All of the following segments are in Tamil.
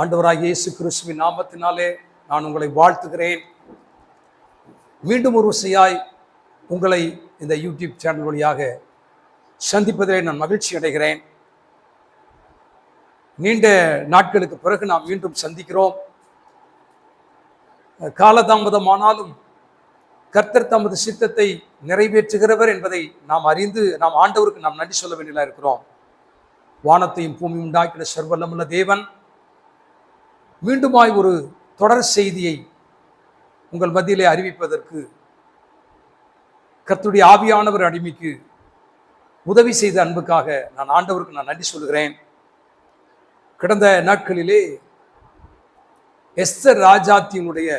ஆண்டவராக இயேசு கிறிஸ்துவின் நாமத்தினாலே நான் உங்களை வாழ்த்துகிறேன். மீண்டும் ஒரு விசையாய் உங்களை இந்த யூடியூப் சேனல் வழியாக சந்திப்பதிலே நான் மகிழ்ச்சி அடைகிறேன். நீண்ட நாட்களுக்கு பிறகு நாம் மீண்டும் சந்திக்கிறோம். காலதாமதமானாலும் கர்த்தர் தமது சித்தத்தை நிறைவேற்றுகிறவர் என்பதை நாம் அறிந்து நாம் ஆண்டவருக்கு நாம் நன்றி சொல்ல வேண்டியதாக இருக்கிறோம். வானத்தையும் பூமி உண்டாக்கின சர்வல்லமுள்ள தேவன் மீண்டுமாய் ஒரு தொடர் செய்தியை உங்கள் மத்தியிலே அறிவிப்பதற்கு கர்த்துடைய ஆவியானவர் அடிமைக்கு உதவி செய்த அன்புக்காக நான் ஆண்டவருக்கு நான் நன்றி சொல்கிறேன் கடந்த நாட்களிலே எஸ்தர் ராஜாத்தியினுடைய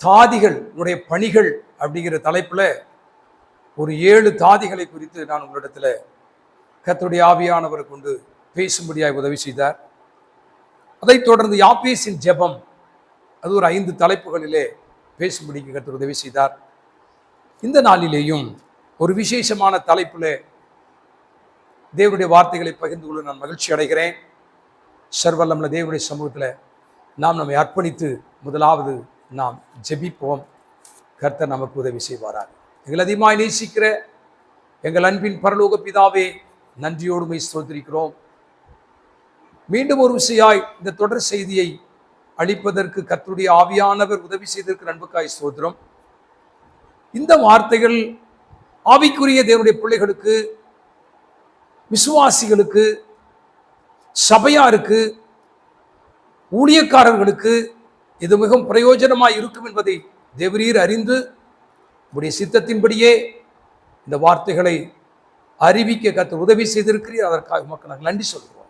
தாதிகள் உடைய பணிகள் அப்படிங்கிற தலைப்புல ஒரு ஏழு தாதிகளை குறித்து நான் உங்களிடத்துல கத்துடைய ஆவியானவரை கொண்டு பேசும்படியாய் உதவி செய்தார். அதைத் தொடர்ந்து யாப்பேசின் ஜெபம். அது ஒரு ஐந்து தலைப்புகளிலே பேசும்படிக்கு கற்று உதவி செய்தார். இந்த நாளிலேயும் ஒரு விசேஷமான தலைப்பில் தேவனுடைய வார்த்தைகளை பகிர்ந்து கொள்ள நான் மகிழ்ச்சி அடைகிறேன். சர்வல்லம்ல தேவனுடைய சமூகத்தில் நாம் நம்மை அர்ப்பணித்து முதலாவது நாம் ஜெபிப்போம். கர்த்தர் நமக்கு உதவி செய்வாராக. எங்கள் அதிகமாக நேசிக்கிற எங்கள் அன்பின் பரலோக பிதாவே நன்றியோடுமை சோதரிக்கிறோம் மீண்டும் ஒரு விசையாய் இந்த தொடர் செய்தியை அளிப்பதற்கு கத்துடைய ஆவியானவர் உதவி செய்திருக்கிற அன்புக்காய் சோதரம் இந்த வார்த்தைகள் ஆவிக்குரிய தேவனுடைய பிள்ளைகளுக்கு விசுவாசிகளுக்கு சபையாருக்கு ஊழியக்காரர்களுக்கு இது மிகவும் பிரயோஜனமாய் இருக்கும் என்பதை தேவரீர் அறிந்து உடைய சித்தத்தின்படியே இந்த வார்த்தைகளை அறிவிக்க கற்று உதவி செய்திருக்கிறீர். அதற்காக மக்கள் நாங்கள் நன்றி சொல்கிறோம்.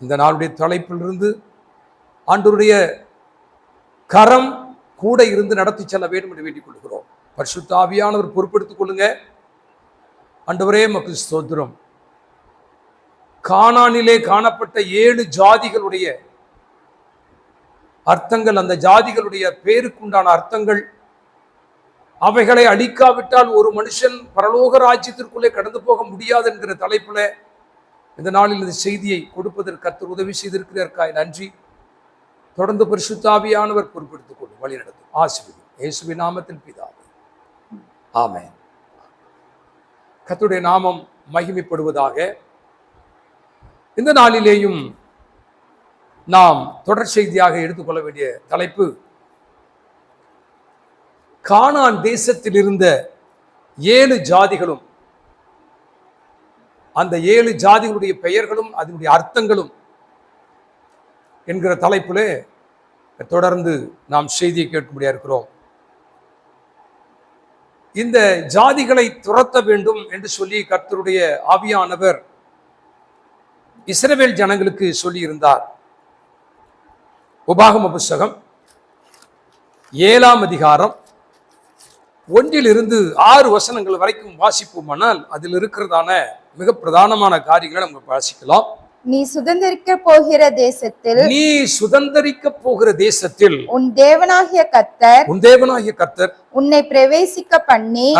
இந்த நாளுடைய தலைப்பிலிருந்து ஆண்டவருடைய கரம் கூட இருந்து நடத்தி செல்ல வேண்டும் என்று வேண்டிக் கொள்கிறோம். பரிசுத்த பொறுப்பெடுத்துக் கொள்ளுங்க. ஆண்டவரே மக்கள் ஸ்தோத்திரம். கானானிலே காணப்பட்ட ஏழு ஜாதிகளுடைய அர்த்தங்கள் அந்த ஜாதிகளுடைய பேருக்குண்டான அர்த்தங்கள் அவைகளை அழிக்காவிட்டால் ஒரு மனுஷன் பரலோக ராஜ்யத்திற்குள்ளே கடந்து போக முடியாது என்கிற தலைப்பில் இந்த நாளில் இந்த செய்தியை கொடுப்பதற்கு கர்த்தர் உதவி செய்திருக்கிறதற்காய் நன்றி. தொடர்ந்து பரிசுத்தாவியானவர் பொறுப்படுத்திக் கொண்டு வழி நடத்தும். ஆசிரியர் இயேசுவின் நாமத்தில் பிதாவே. ஆமே கத்துடைய நாமம் மகிமைப்படுவதாக இந்த நாளிலேயும் நாம் தொடர் செய்தியாக எடுத்துக்கொள்ள வேண்டிய தலைப்பு கானான் தேசத்தில் இருந்த ஏழு ஜாதிகளும் அந்த ஏழு ஜாதிகளுடைய பெயர்களும் அதனுடைய அர்த்தங்களும் என்கிற தலைப்பிலே தொடர்ந்து நாம் செய்தியை கேட்கும்படியா இருக்கிறோம். இந்த ஜாதிகளை துரத்த வேண்டும் என்று சொல்லி கர்த்தருடைய ஆவியானவர் இஸ்ரவேல் ஜனங்களுக்கு சொல்லியிருந்தார். உபாகம புஸ்தகம் ஏழாம் அதிகாரம் ஒன்றிலிருந்து ஆறு வசனங்கள் வரைக்கும் வாசிப்போமானால் அதில் இருக்கிறதான மிக பிரதானமான காரியங்களை நம்ம வாசிக்கலாம் நீ சுதந்திரிக்க போகிற தேசத்தில் நீ சுதந்தரிக்க போகிற தேசத்தில் உன் தேவனாகிய கத்தர் உன் தேவனாகிய கர்த்தர் உன்னை பிரவேசிக்க பண்ணி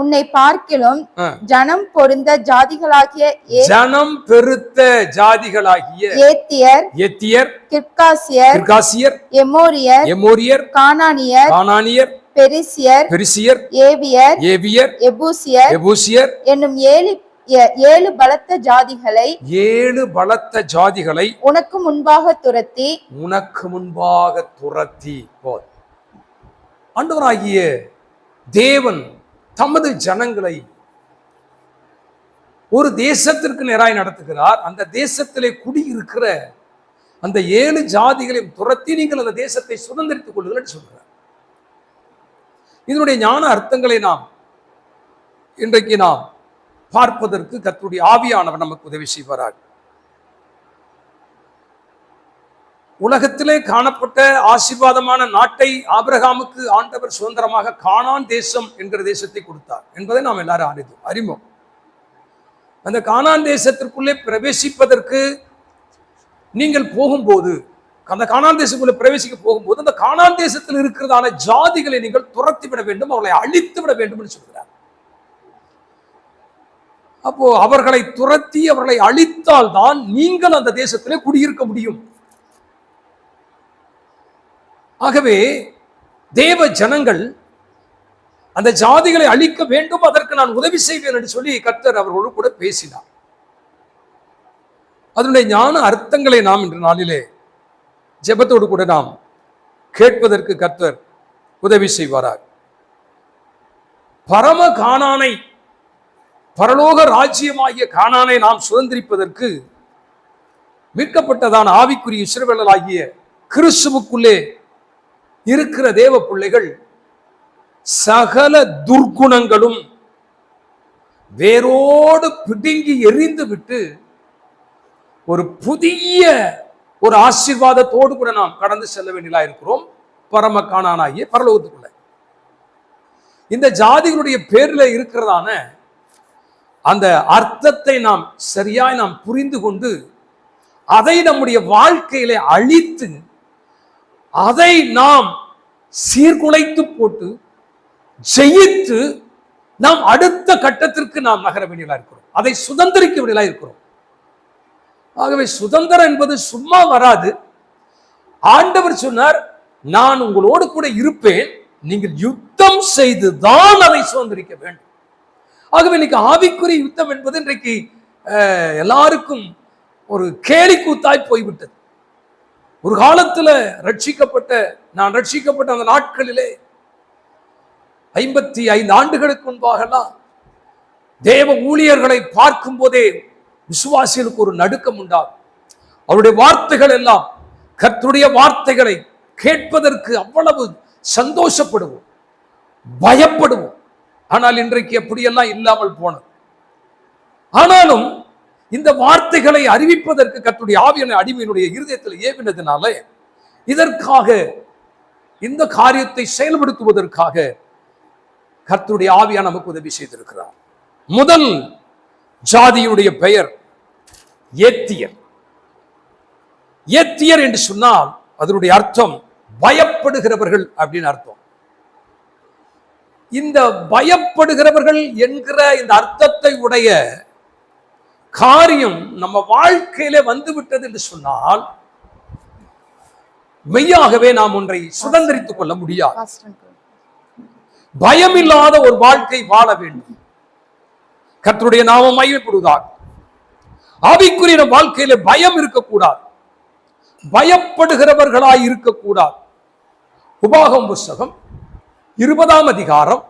உன்னை பார்க்கிலும். ஜனம் பொருந்த ஜாதிகளாகிய ஜனம் பெருத்த ஜாதிகளாகிய ஏத்தியர் எத்தியர் கிர்காசியர் கிர்காசியர் எமோரியர் எமோரியர் கானானியர் கானானியர் பெரிசியர் பெரிசியர் ஏவியர் ஏவியர் எபூசியர் எபூசியர் என்னும் ஏழு ஏழு பலத்த ஜாதிகளை ஏழு பலத்த ஜாதிகளை உனக்கு முன்பாக துரத்தி உனக்கு முன்பாக துரத்தி. போர் ஆண்டவராகிய தேவன் தமது ஜனங்களை ஒரு தேசத்திற்கு நேராய் நடத்துகிறார். அந்த தேசத்திலே குடியிருக்கிற அந்த ஏழு ஜாதிகளையும் துரத்தி நீங்கள் அந்த தேசத்தை சுதந்திரித்துக் கொள்ளுங்கள் என்று சொல்கிறார் இதனுடைய ஞான அர்த்தங்களை நாம் இன்றைக்கு நாம் பார்ப்பதற்கு கத்துடைய ஆவியானவர் நமக்கு உதவி செய்வாராக. உலகத்திலே காணப்பட்ட ஆசீர்வாதமான நாட்டை ஆபிரகாமுக்கு ஆண்டவர் சுதந்திரமாக காணான் தேசம் என்கிற தேசத்தை கொடுத்தார் என்பதை நாம் எல்லாரும் அறிந்தோம் அறிவோம். அந்த காணான் தேசத்திற்குள்ளே பிரவேசிப்பதற்கு நீங்கள் போகும்போது அந்த காணான் தேசத்துக்குள்ளே பிரவேசிக்க போகும்போது அந்த காணான் தேசத்தில் இருக்கிறதான ஜாதிகளை நீங்கள் துரத்தி விட வேண்டும் அவர்களை அழித்து விட வேண்டும் என்று சொல்கிறார். அப்போ அவர்களை துரத்தி அவர்களை அழித்தால் தான் நீங்கள் அந்த தேசத்திலே குடியிருக்க முடியும். ஆகவே தேவ ஜனங்கள் அந்த ஜாதிகளை அழிக்க வேண்டும் அதற்கு நான் உதவி செய்வேன் என்று சொல்லி கர்த்தர் அவர்களோடு கூட பேசினார். அதனுடைய ஞான அர்த்தங்களை நாம் இன்று நாளிலே ஜெபத்தோடு கூட நாம் கேட்பதற்கு கர்த்தர் உதவி செய்வாரார் பரம காணானை பரலோக ராஜ்யமாகிய காணானை நாம் சுதந்திரிப்பதற்கு மீட்கப்பட்டதான ஆவிக்குரிய சிறுவர்களாகிய கிறிஸ்துவுக்குள்ளே இருக்கிற தேவ பிள்ளைகள் சகல துர்க்குணங்களும் வேரோடு பிடுங்கி எரிந்து விட்டு ஒரு புதிய ஒரு ஆசீர்வாதத்தோடு கூட நாம் கடந்து செல்ல வேண்டியதா இருக்கிறோம். பரம காணானாகிய பரலோகத்துக்குள்ள. இந்த ஜாதிகளுடைய பேர்ல இருக்கிறதான அந்த அர்த்தத்தை நாம் சரியாய் நாம் புரிந்து கொண்டு அதை நம்முடைய வாழ்க்கையிலே அழித்து அதை நாம் சீர்குலைத்து போட்டு ஜெயித்து நாம் அடுத்த கட்டத்திற்கு நாம் நகர வேண்டியதாக இருக்கிறோம். அதை சுதந்திரிக்க வேண்டியதா இருக்கிறோம். ஆகவே சுதந்திரம் என்பது சும்மா வராது. ஆண்டவர் சொன்னார் நான் உங்களோடு கூட இருப்பேன். நீங்கள் யுத்தம் செய்து தான் அதை சுதந்திரிக்க வேண்டும். ஆகவே இன்னைக்கு ஆவிக்குரிய யுத்தம் என்பது இன்றைக்கு அஹ், எல்லாருக்கும் ஒரு கேலிக்கூத்தாய் போய்விட்டது. ஒரு காலத்துல ரட்சிக்கப்பட்ட நான் ரட்சிக்கப்பட்ட அந்த நாட்களிலே ஐம்பத்தி ஐந்து ஆண்டுகளுக்கு முன்பாகலாம் தேவ ஊழியர்களை பார்க்கும் போதே விசுவாசிகளுக்கு ஒரு நடுக்கம் உண்டாகும். அவருடைய வார்த்தைகள் எல்லாம் கர்த்தருடைய வார்த்தைகளை கேட்பதற்கு அவ்வளவு சந்தோஷப்படுவோம் பயப்படுவோம். ஆனால் இன்றைக்கு அப்படியெல்லாம் இல்லாமல் போனது. ஆனாலும் இந்த வார்த்தைகளை அறிவிப்பதற்கு கத்துடைய ஆவியான அடிமையினுடைய இருதயத்தில் ஏவினதுனால இதற்காக இந்த காரியத்தை செயல்படுத்துவதற்காக கர்த்துடைய ஆவியா நமக்கு உதவி செய்திருக்கிறார். முதல் ஜாதியுடைய பெயர் ஏத்தியர். ஏத்தியர் என்று சொன்னால் அதனுடைய அர்த்தம் பயப்படுகிறவர்கள் அப்படின்னு அர்த்தம். இந்த பயப்படுகிறவர்கள் என்கிற இந்த அர்த்தத்தை உடைய காரியம் நம்ம வாழ்க்கையில வந்துவிட்டது என்று சொன்னால் மெய்யாகவே நாம் ஒன்றை சுதந்திரித்துக் கொள்ள முடியாது. பயம் இல்லாத பயமில்லாத ஒரு வாழ்க்கை வாழ வேண்டும். கர்த்தருடைய நாமம் மையப்படுவதாக ஆவிக்குரிய வாழ்க்கையில பயம் இருக்கக்கூடாது. பயப்படுகிறவர்களாய் இருக்கக்கூடாது. உபாகம் புஸ்தகம் இருபதாம் அதிகாரம்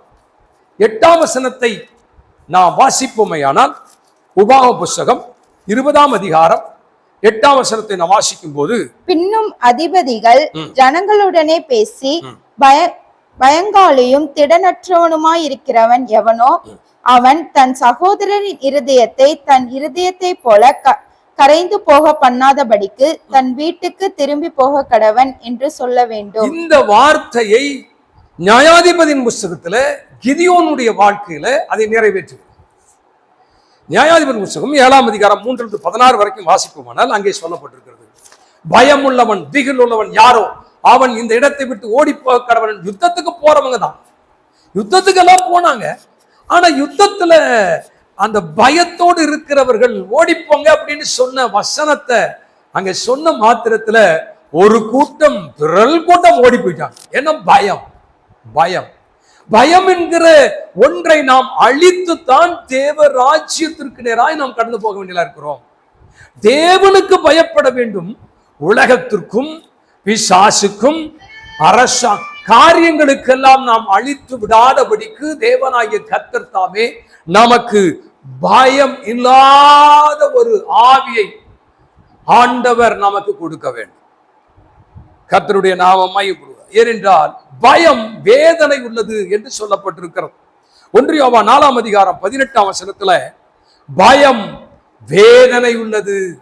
எட்டாம் வசனத்தை நாம் வாசிப்போமையானால் உபாக புஸ்தகம் இருபதாம் அதிகாரம் எட்டாம் வசனத்தை நாம் வாசிக்கும் போது பின்னும் அதிபதிகள். ஜனங்களுடனே பேசி. பய பயங்காளியும் திடனற்றவனுமாய் இருக்கிறவன் எவனோ அவன் தன் சகோதரரின் இருதயத்தை தன் இருதயத்தை போல கரைந்து போக பண்ணாதபடிக்கு தன் வீட்டுக்கு திரும்பி போக கடவன் என்று சொல்ல வேண்டும் இந்த வார்த்தையை நியாயாதிபதியின் புஸ்தகத்துல கிதியோனுடைய வாழ்க்கையில அதை நிறைவேற்று நியாயாதிபதி புஸ்தகம் ஏழாம் அதிகாரம் மூன்றிலிருந்து பதினாறு வரைக்கும் வாசிப்போமானால் அங்கே சொல்லப்பட்டிருக்கிறது. பயம் உள்ளவன் திகில் உள்ளவன் யாரோ? அவன் இந்த இடத்தை விட்டு ஓடி போக கடவன் யுத்தத்துக்கு போறவங்க தான். யுத்தத்துக்கெல்லாம் போனாங்க. ஆனா யுத்தத்துல அந்த பயத்தோடு இருக்கிறவர்கள் ஓடிப்போங்க அப்படின்னு சொன்ன வசனத்தை அங்க சொன்ன மாத்திரத்துல ஒரு கூட்டம் பிறல் கூட்டம் ஓடி போயிட்டாங்க. என்ன பயம்? பயம். பயம் என்கிற ஒன்றை நாம் அழித்துத்தான் தேவ ராஜ்யத்திற்கு நேராய் நாம் கடந்து போக வேண்டியதா இருக்கிறோம். தேவனுக்கு பயப்பட வேண்டும். உலகத்திற்கும் பிசாசுக்கும் அரசா காரியங்களுக்கெல்லாம் நாம் அழித்து விடாதபடிக்கு தேவனாகிய கத்தர் தாமே நமக்கு பயம் இல்லாத ஒரு ஆவியை ஆண்டவர் நமக்கு கொடுக்க வேண்டும். கத்தருடைய நாமம் மையப்படுவார் ஏனென்றால் பயம் வேதனை உள்ளது என்று சொல்லப்பட்டிருக்கிறது. ஒன்றியோவா நாலாம் அதிகாரம் பதினெட்டாம் வசனத்துல பயம் வேதனை உள்ளது.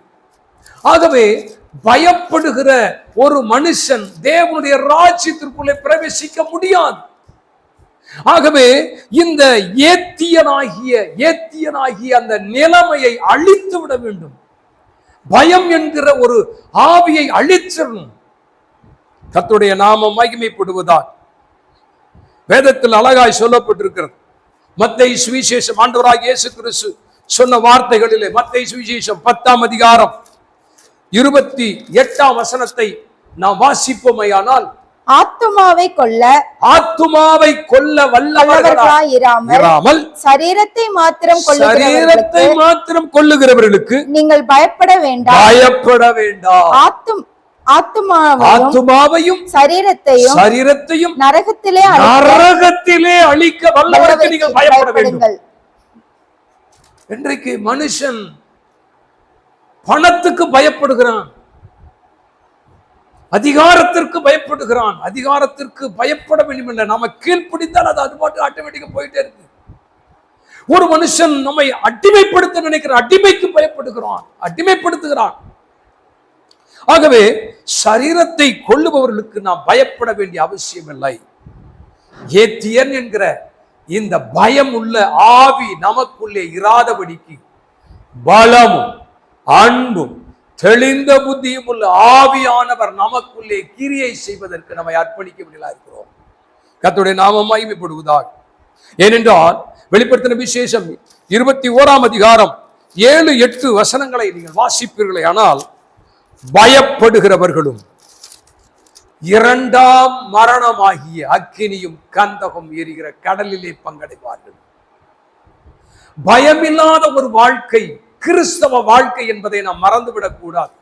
ஆகவே பயப்படுகிற ஒரு மனுஷன் தேவனுடைய ராஜ்யத்திற்குள்ளே பிரவேசிக்க முடியாது. ஆகவே இந்த ஏத்தியனாகிய ஏத்தியனாகிய அந்த நிலைமையை அழித்து விட வேண்டும். பயம் என்கிற ஒரு ஆவியை அழிச்சிடணும். கர்த்தருடைய நாமம் மகிமைப்படுவதால். வேதத்தில் அழகாய் சொல்லப்பட்டிருக்கிறது. மத்தை சுவிசேஷம் ஆண்டவராக இயேசு கிறிஸ்து சொன்ன வார்த்தைகளிலே மத்திய சுவிசேஷம் பத்தாம் அதிகாரம் இருபத்தி எட்டாம் வசனத்தை நாம் வாசிப்போமையானால் ஆத்துமாவை கொல்ல ஆத்துமாவை கொல்ல வல்லவர்களா வல்லவர்களாய் இராமல் இராமல் சரீரத்தை மாத்திரம் சரீரத்தை மாத்திரம் கொள்ளுகிறவர்களுக்கு நீங்கள் பயப்பட வேண்டாம். பயப்பட வேண்டாம். ஆத்தும் ஆத்துமாவையும் சரீரத்தையும் சரீரத்தையும் நரகத்திலே நரகத்திலே அழிக்க வல்லவருக்கு நீங்கள் பயப்பட வேண்டும். இன்றைக்கு மனுஷன் பணத்துக்கு பயப்படுகிறான். அதிகாரத்திற்கு பயப்படுகிறான். அதிகாரத்திற்கு பயப்பட வேண்டும் இல்லை நாம கீழ்ப்பிடித்தால் அது அது பாட்டு ஆட்டோமேட்டிக்கா போயிட்டே இருக்கு. ஒரு மனுஷன் நம்மை அடிமைப்படுத்த நினைக்கிற அடிமைக்கு பயப்படுகிறான். அடிமைப்படுத்துகிறான். ஆகவே சரீரத்தை கொள்ளுபவர்களுக்கு நாம் பயப்பட வேண்டிய அவசியம் இல்லை. ஏத்தியன் என்கிற இந்த பயம் உள்ள ஆவி நமக்குள்ளே இராதபடிக்கு பலமும் அன்பும் தெளிந்த புத்தியும் உள்ள ஆவியானவர் நமக்குள்ளே கிரியை செய்வதற்கு நம்மை அர்ப்பணிக்க வேண்டியதா இருக்கிறோம். கத்துடைய நாமம் மகிமைப்படுவதாக. ஏனென்றால் வெளிப்படுத்தின விசேஷம் இருபத்தி ஓராம் அதிகாரம் ஏழு எட்டு வசனங்களை நீங்கள் வாசிப்பீர்களே ஆனால் பயப்படுகிறவர்களும் இரண்டாம் மரணமாகிய அக்கினியும் கந்தகம் எரிகிற கடலிலே பங்கடைவார்கள். பயமில்லாத ஒரு வாழ்க்கை கிறிஸ்தவ வாழ்க்கை என்பதை நாம் மறந்துவிடக் கூடாது.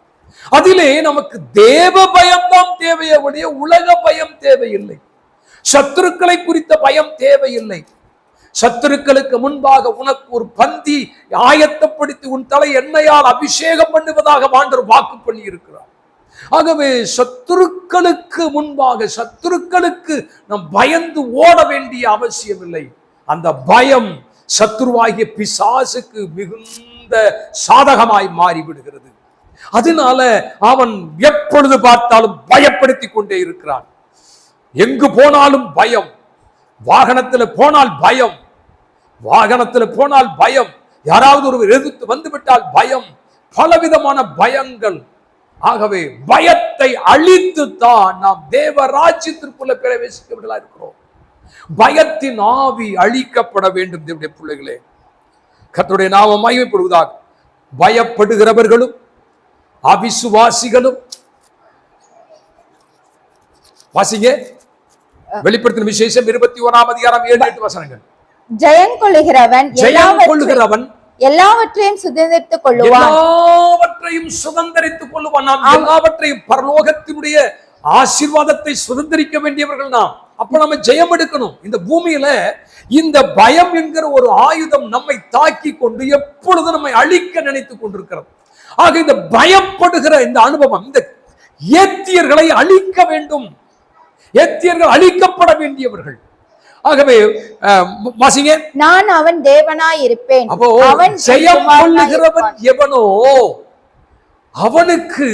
அதிலே நமக்கு தேவ பயம்தான் தேவையே உலக பயம் தேவையில்லை. சத்துருக்களை குறித்த பயம் தேவையில்லை. சத்துருக்களுக்கு முன்பாக உனக்கு ஒரு பந்தி ஆயத்தப்படுத்தி உன் தலை எண்ணெயால் அபிஷேகம் பண்ணுவதாக வாண்டர் வாக்கு பண்ணி இருக்கிறார் ஆகவே சத்துருக்களுக்கு முன்பாக சத்துருக்களுக்கு நாம் பயந்து ஓட வேண்டிய அவசியம் இல்லை அந்த பயம் சத்துருவாகிய பிசாசுக்கு மிகுந்த சாதகமாய் மாறிவிடுகிறது. அதனால அவன் எப்பொழுது பார்த்தாலும் பயப்படுத்தி கொண்டே இருக்கிறான். எங்கு போனாலும் பயம். வாகனத்தில் போனால் பயம். வாகனத்துல போனால் பயம். யாராவது ஒரு எதிர்த்து வந்துவிட்டால் பயம். பலவிதமான பயங்கள். ஆகவே பயத்தை அழித்து தான் நாம் தேவ ராஜ்யத்திற்குள்ள பிரவேசிக்கவிடலா இருக்கிறோம். பயத்தின் ஆவி அழிக்கப்பட வேண்டும் தேவனுடைய பிள்ளைகளே. கர்த்தருடைய நாம மகிமைப்படுவதாக. பயப்படுகிறவர்களும் அவிசுவாசிகளும். வாசிங்க. வெளிப்படுத்தின விசேஷம் இருபத்தி ஓராம் அதிகாரம் ஏழு எட்டு வசனங்கள். ஜெயம் கொள்ளுகிறவன் ஜெயம் கொள்ளுகிறவன் எல்லாவற்றையும் சுதந்திரித்துக் கொள்ளுவான். எல்லாவற்றையும் சுதந்திரித்துக் கொள்ளுவான். நாம் எல்லாவற்றையும் பரலோகத்தினுடைய ஆசீர்வாதத்தை சுதந்திரிக்க வேண்டியவர்கள் நாம். அப்ப நம்ம ஜெயம் எடுக்கணும். இந்த பூமியில இந்த பயம் என்கிற ஒரு ஆயுதம் நம்மை தாக்கி கொண்டு எப்பொழுது நம்மை அழிக்க நினைத்துக் கொண்டிருக்கிறது? ஆக இந்த பயப்படுகிற இந்த அனுபவம் இந்த ஏத்தியர்களை அழிக்க வேண்டும். ஏத்தியர்கள் அழிக்கப்பட வேண்டியவர்கள். ஆகவே வாசிங்க நான் அவன் தேவனாய் இருப்பேன் அப்போ அவன் இருப்பான். எவனோ அவனுக்கு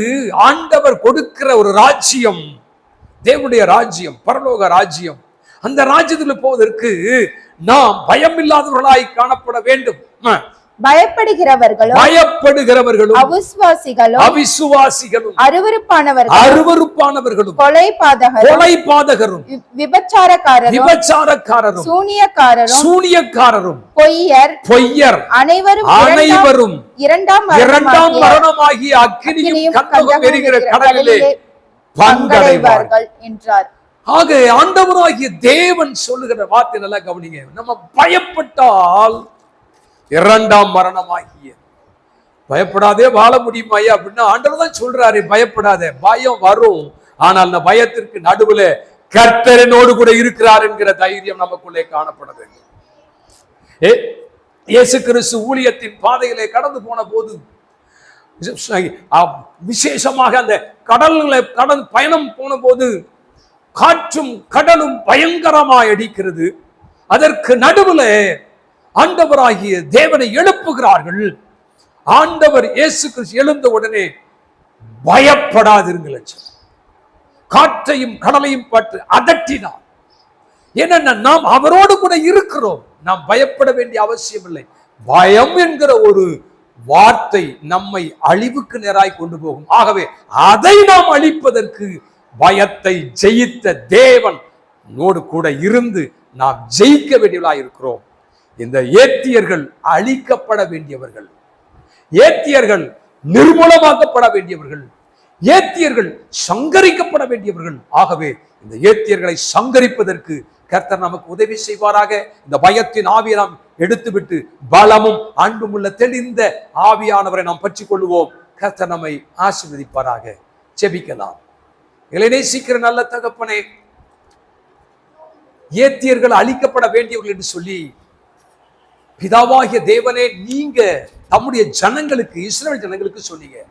ஆண்டவர் கொடுக்கிற ஒரு ராஜ்யம் தேவனுடைய ராஜ்யம் பரலோக ராஜ்யம் அந்த ராஜ்யத்துல போவதற்கு நாம் பயம் இல்லாதவர்களாய் காணப்பட வேண்டும். பயப்படுகிறவர்களும் பயப்படுகிறவர்களும் அவிசுவாசிகளும் அவிசுவாசிகளும் அருவருப்பானவர்களும் அருவருப்பானவர்களும் கொலை பாதகரும் கொலை பாதகரும் விபச்சாரக்காரரும் விபச்சாரக்காரரும் சூனியக்காரரும் சூனியக்காரரும் பொய்யர் பொய்யர் அனைவரும் இரண்டாம் அனைவரும் இரண்டாம் இரண்டாம் மரணமாகிய அக்கினியும் கந்தகம் எரிகிற கடலிலே பங்கடைவார்கள். என்றார். ஆக ஆண்டவராகிய தேவன் சொல்லுகிற வார்த்தை நல்லா கவனிங்க. நம்ம பயப்பட்டால் இரண்டாம் மரணமாகிய. பயப்படாதே வாழ முடியுமாயா அப்படின்னா ஆண்டவர் தான் சொல்றாரு பயப்படாத பயம் வரும். ஆனால் அந்த பயத்திற்கு நடுவுல கர்த்தரனோடு கூட இருக்கிறார் என்கிற தைரியம் நமக்குள்ளே காணப்பட ஏ இயேசு கிறிஸ்து ஊழியத்தின் பாதையிலே கடந்து போன போது விசேஷமாக அந்த கடல்களை கடல் பயணம் போன போது காற்றும் கடலும் பயங்கரமாய் அடிக்கிறது. அதற்கு நடுவுல ஆண்டவராகிய தேவனை எழுப்புகிறார்கள். ஆண்டவர் இயேசு கிறிஸ்து எழுந்த உடனே பயப்படாதிருங்கள் காற்றையும் கடலையும் பார்த்து அதட்டினார். என்னென்ன நாம் அவரோடு கூட இருக்கிறோம். நாம் பயப்பட வேண்டிய அவசியம் இல்லை பயம் என்கிற ஒரு வார்த்தை நம்மை அழிவுக்கு நேராய் கொண்டு போகும். ஆகவே அதை நாம் அழிப்பதற்கு பயத்தை ஜெயித்த தேவன் நோடு கூட இருந்து நாம் ஜெயிக்க வேண்டியவளாய் இருக்கிறோம் இந்த ஏத்தியர்கள் அழிக்கப்பட வேண்டியவர்கள். ஏத்தியர்கள் நிர்மூலமாக்கப்பட வேண்டியவர்கள். ஏத்தியர்கள் சங்கரிக்கப்பட வேண்டியவர்கள். ஆகவே இந்த ஏத்தியர்களை சங்கரிப்பதற்கு கர்த்தர் நமக்கு உதவி செய்வாராக. இந்த பயத்தின் ஆவியை நாம் எடுத்துவிட்டு பலமும் அன்பும் உள்ள தெளிந்த ஆவியானவரை நாம் பற்றி கொள்வோம் கர்த்தர் நம்மை ஆசீர்வதிப்பாராக. செபிக்கலாம் இளைநே சீக்கிரம் நல்ல தகப்பனே ஏத்தியர்கள் அழிக்கப்பட வேண்டியவர்கள் என்று சொல்லி பிதாவாகிய தேவனே நீங்க தம்முடைய ஜனங்களுக்கு இஸ்ரேல் ஜனங்களுக்கு சொன்னீங்க.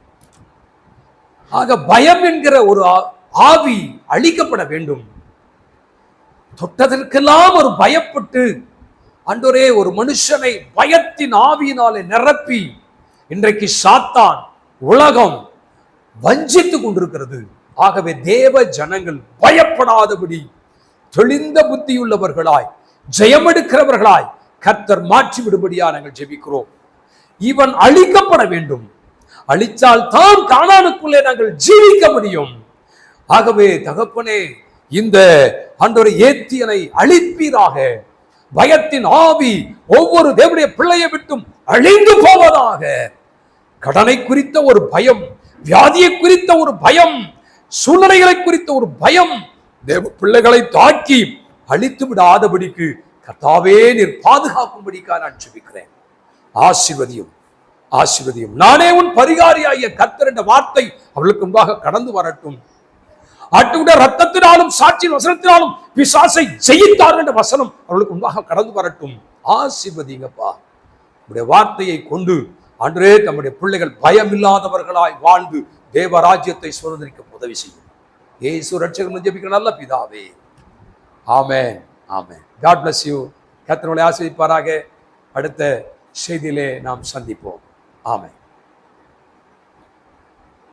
ஆக பயம் என்கிற ஒரு ஆ- ஆவி அழிக்கப்பட வேண்டும். தொட்டதற்கெல்லாம் ஒரு பயப்பட்டு அன்றொரே ஒரு மனுஷனை பயத்தின் ஆவியினாலே நிரப்பி இன்றைக்கு சாத்தான் உலகம் வஞ்சித்து கொண்டிருக்கிறது. ஆகவே தேவ ஜனங்கள் பயப்படாதபடி தெளிந்த புத்தியுள்ளவர்களாய் ஜெயமெடுக்கிறவர்களாய் கர்த்தர் மாற்றி விடுபடியா நாங்கள் ஜெபிக்கிறோம். இவன் அழிக்கப்பட வேண்டும். அழித்தால் தான் காணானுக்குள்ளே நாங்கள் ஜீவிக்க முடியும். ஆகவே தகப்பனே இந்த அன்றொரு ஏத்தியனை அழிப்பீராக. பயத்தின் ஆவி ஒவ்வொரு தேவனுடைய பிள்ளையை விட்டும் அழிந்து போவதாக. கடனை குறித்த ஒரு பயம் வியாதியை குறித்த ஒரு பயம் சூழ்நிலைகளை குறித்த ஒரு பயம் தேவ பிள்ளைகளை தாக்கி அழித்து விடாதபடிக்கு கர்த்தாவே நீர் பாதுகாக்கும்படிக்காக நான் ஜெபிக்கிறேன். ஆசிர்வதியும் ஆசிர்வதியும். நானே உன் பரிகாரியாகிய கர்த்தர் என்ற வார்த்தை அவளுக்கு முன்பாக கடந்து வரட்டும். ஆட்டுடைய ரத்தத்தினாலும் சாட்சியின் வசனத்தினாலும் பிசாசை ஜெயித்தார்கள் என்ற வசனம் அவளுக்கு முன்பாக கடந்து வரட்டும். ஆசிர்வதிங்கப்பா. உடைய வார்த்தையை கொண்டு அன்றே தம்முடைய பிள்ளைகள் பயமில்லாதவர்களாய் வாழ்ந்து தேவராஜ்யத்தை சுதந்திரிக்க உதவி செய்யும். ஏசு ரட்சகன் ஜெபிக்கிற நல்ல பிதாவே. ஆமேன். ஆமே காட் பிளஸ் யூ கத்தனோட ஆசிரிப்பாராக அடுத்த செய்தியிலே நாம் சந்திப்போம். ஆமை